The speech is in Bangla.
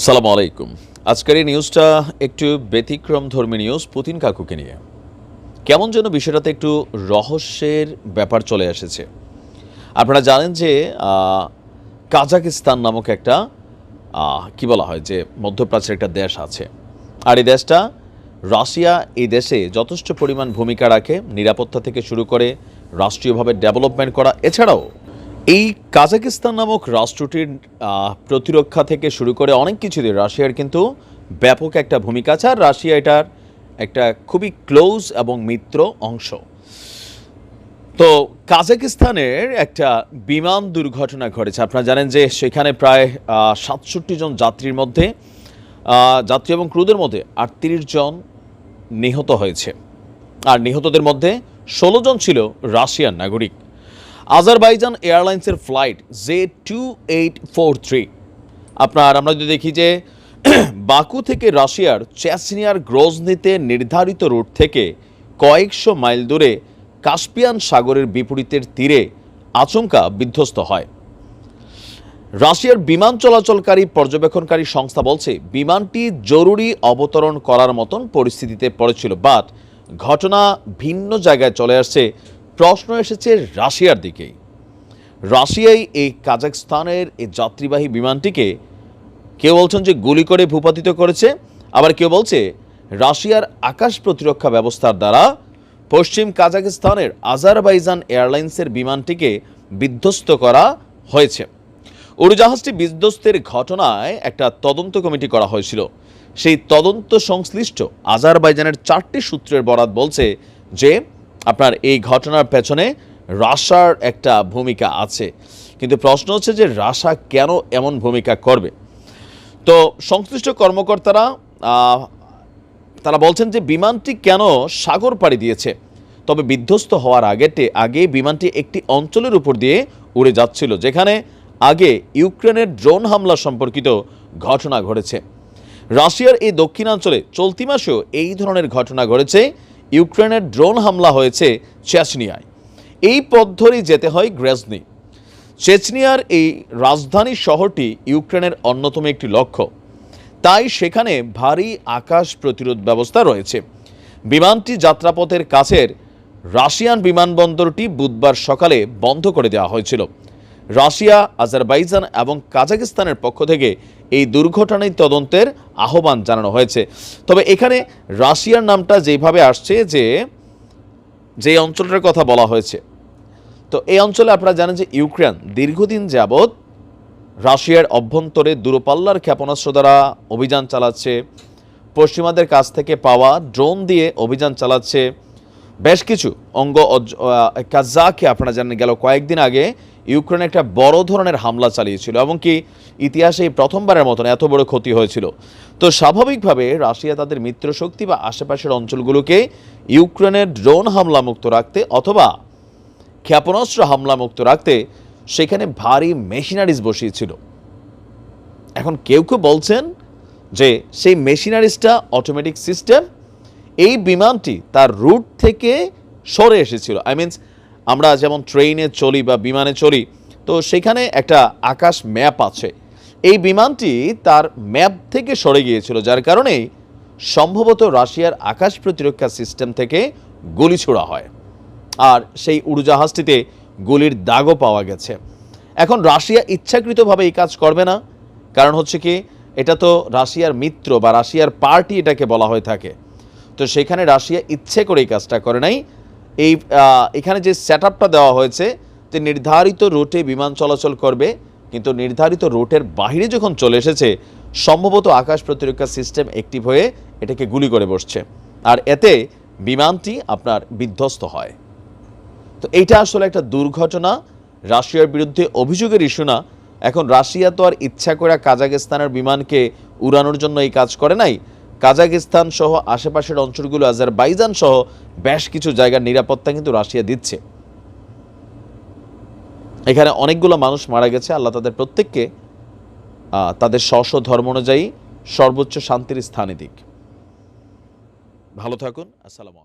আসসালামু আলাইকুম। আজকের এই নিউজটা একটু ব্যতিক্রম ধর্মী নিউজ পুতিন কাকুকে নিয়ে। কেমন যেন বিষয়টাতে একটু রহস্যের ব্যাপার চলে এসেছে। আপনারা জানেন যে কাজাকিস্তান নামক একটা কি বলা হয় যে, মধ্যপ্রাচ্যের একটা দেশ আছে। আর এই দেশটা, রাশিয়া এই দেশে যথেষ্ট পরিমাণ ভূমিকা রাখে, নিরাপত্তা থেকে শুরু করে, রাষ্ট্রীয়ভাবে ডেভেলপমেন্ট করা। এছাড়াও এই কাজাকিস্তান নামক রাষ্ট্রটির প্রতিরক্ষা থেকে শুরু করে অনেক কিছু দিয়ে রাশিয়ার কিন্তু ব্যাপক একটা ভূমিকা আছে। আর রাশিয়া এটার একটা খুবই ক্লোজ এবং মিত্র অংশ। তো কাজাকিস্তানের একটা বিমান দুর্ঘটনা ঘটেছে। আপনারা জানেন যে সেখানে প্রায় সাতষট্টি জন যাত্রীর মধ্যে যাত্রী এবং ক্রুদের মধ্যে আটত্রিশ জন নিহত হয়েছে। আর নিহতদের মধ্যে ষোলো জন ছিল রাশিয়ার নাগরিক। আজারবাইজান এয়ারলাইন্সের flight J two eight four three. আপনার আমরা যদি দেখি যে বাকু থেকে রাশিয়ার চ্যাসনিয়ার গ্রোজনিতে নির্ধারিত রুট থেকে কয়েকশো মাইল দূরে কাস্পিয়ান সাগরের বিপরীতের তীরে আচমকা বিধ্বস্ত হয়। রাশিয়ার বিমান চলাচলকারী পর্যবেক্ষণকারী সংস্থা বলছে, বিমানটি জরুরি অবতরণ করার মতন পরিস্থিতিতে পড়েছিল, বাট ঘটনা ভিন্ন জায়গায় চলে আসছে। প্রশ্ন এসেছে রাশিয়ার দিকেই রাশিয়াই এই কাজাকস্তানের এই যাত্রীবাহী বিমানটিকে কেউ বলছেন যে গুলি করে ভূপাতিত করেছে, আবার কেউ বলছে রাশিয়ার আকাশ প্রতিরক্ষা ব্যবস্থার দ্বারা পশ্চিম কাজাকিস্তানের আজারবাইজান এয়ারলাইন্সের বিমানটিকে বিধ্বস্ত করা হয়েছে। উড়োজাহাজটি বিধ্বস্তের ঘটনায় একটা তদন্ত কমিটি করা হয়েছিল। সেই তদন্ত সংশ্লিষ্ট আজারবাইজানের চারটি সূত্রের বরাত বলছে যে আপনার এই ঘটনার পেছনে রাশার একটা ভূমিকা আছে। কিন্তু প্রশ্ন হচ্ছে যে রাশা কেন এমন ভূমিকা করবে? তো সংশ্লিষ্ট কর্মকর্তারা তারা বলছেন যে বিমানটি কেন সাগর পাড়ি দিয়েছে? তবে বিধ্বস্ত হওয়ার আগেতে আগে বিমানটি একটি অঞ্চলের উপর দিয়ে উড়ে যাচ্ছিল, যেখানে আগে ইউক্রেনের ড্রোন হামলা সম্পর্কিত ঘটনা ঘটেছে। রাশিয়ার এই দক্ষিণাঞ্চলে চলতি মাসেও এই ধরনের ঘটনা ঘটেছে। ইউক্রেনের ড্রোন হামলা হয়েছে চেচনিয়ায়। এই পথ ধরেই যেতে হয় গ্রেজনি। চেচনিয়ার এই রাজধানী শহরটি ইউক্রেনের অন্যতম একটি লক্ষ্য। তাই সেখানে ভারী আকাশ প্রতিরোধ ব্যবস্থা রয়েছে। বিমানটি যাত্রাপথের কাছের রাশিয়ান বিমানবন্দরটি বুধবার সকালে বন্ধ করে দেওয়া হয়েছিল। রাশিয়া, আজারবাইজান এবং কাজাকিস্তানের পক্ষ থেকে এই দুর্ঘটনায় তদন্তের আহ্বান জানানো হয়েছে। তবে এখানে রাশিয়ার নামটা যেভাবে আসছে যে যে অঞ্চলটার কথা বলা হয়েছে। তো এই অঞ্চলে আপনারা জানেন যে ইউক্রেন দীর্ঘদিন যাবৎ রাশিয়ার অভ্যন্তরে দূরপাল্লার ক্ষেপণাস্ত্র দ্বারা অভিযান চালাচ্ছে, পশ্চিমাদের কাছ থেকে পাওয়া ড্রোন দিয়ে অভিযান চালাচ্ছে। বেশ কিছু অঙ্গ কাজাকে আপনারা জানেন গেল কয়েকদিন আগে ইউক্রেন একটা বড় ধরনের হামলা চালিয়েছিল এবং কি ইতিহাসে প্রথমবারের মতন এত বড় ক্ষতি হয়েছিল। তো স্বাভাবিকভাবে রাশিয়া তাদের মিত্রশক্তি বা আশেপাশের অঞ্চলগুলোকে ইউক্রেনের ড্রোন হামলা মুক্ত রাখতে অথবা ক্ষেপণাস্ত্র হামলা মুক্ত রাখতে সেখানে ভারী মেশিনারিজ বসিয়েছিল। এখন কেউ কেউ বলছেন যে সেই মেশিনারিজটা অটোমেটিক সিস্টেম এই বিমানটি তার রুট থেকে সরে এসেছিল। আই মিনস আমরা যেমন ট্রেনে চলি বা বিমানে চলি, তো সেখানে একটা আকাশ ম্যাপ আছে। এই বিমানটি তার ম্যাপ থেকে সরে গিয়েছিল, যার কারণেই সম্ভবত রাশিয়ার আকাশ প্রতিরক্ষা সিস্টেম থেকে গুলি ছোড়া হয়। আর সেই উড়োজাহাজটিতে গুলির দাগও পাওয়া গেছে। এখন রাশিয়া ইচ্ছাকৃতভাবে এই কাজ করবে না। কারণ হচ্ছে কি, এটা তো রাশিয়ার মিত্র বা রাশিয়ার পার্টি এটাকে বলা হয়ে থাকে। তো সেখানে রাশিয়া ইচ্ছে করে এই কাজটা করে নাই। এই এখানে যে সেট দেওয়া হয়েছে, যে নির্ধারিত রুটে বিমান চলাচল করবে, কিন্তু নির্ধারিত রুটের বাহিরে যখন চলে এসেছে, সম্ভবত আকাশ প্রতিরক্ষা সিস্টেম অ্যাক্টিভ হয়ে এটাকে গুলি করে বসছে। আর এতে বিমানটি আপনার বিধ্বস্ত হয়। তো এইটা আসলে একটা দুর্ঘটনা। রাশিয়ার বিরুদ্ধে অভিযোগের ইস্যু না। এখন রাশিয়া তো আর ইচ্ছা করে কাজাকিস্তানের বিমানকে উড়ানোর জন্য এই কাজ করে নাই। কাজাকিস্তান সহ আশেপাশের অঞ্চলগুলো আজারবাইজান সহ বেশ কিছু জায়গার নিরাপত্তা কিন্তু রাশিয়া দিচ্ছে। এখানে অনেকগুলো মানুষ মারা গেছে। আল্লাহ তাদের প্রত্যেককে তাদের স্ব ধর্ম অনুযায়ী সর্বোচ্চ শান্তির স্থানে দিক। ভালো থাকুন। আসসালামু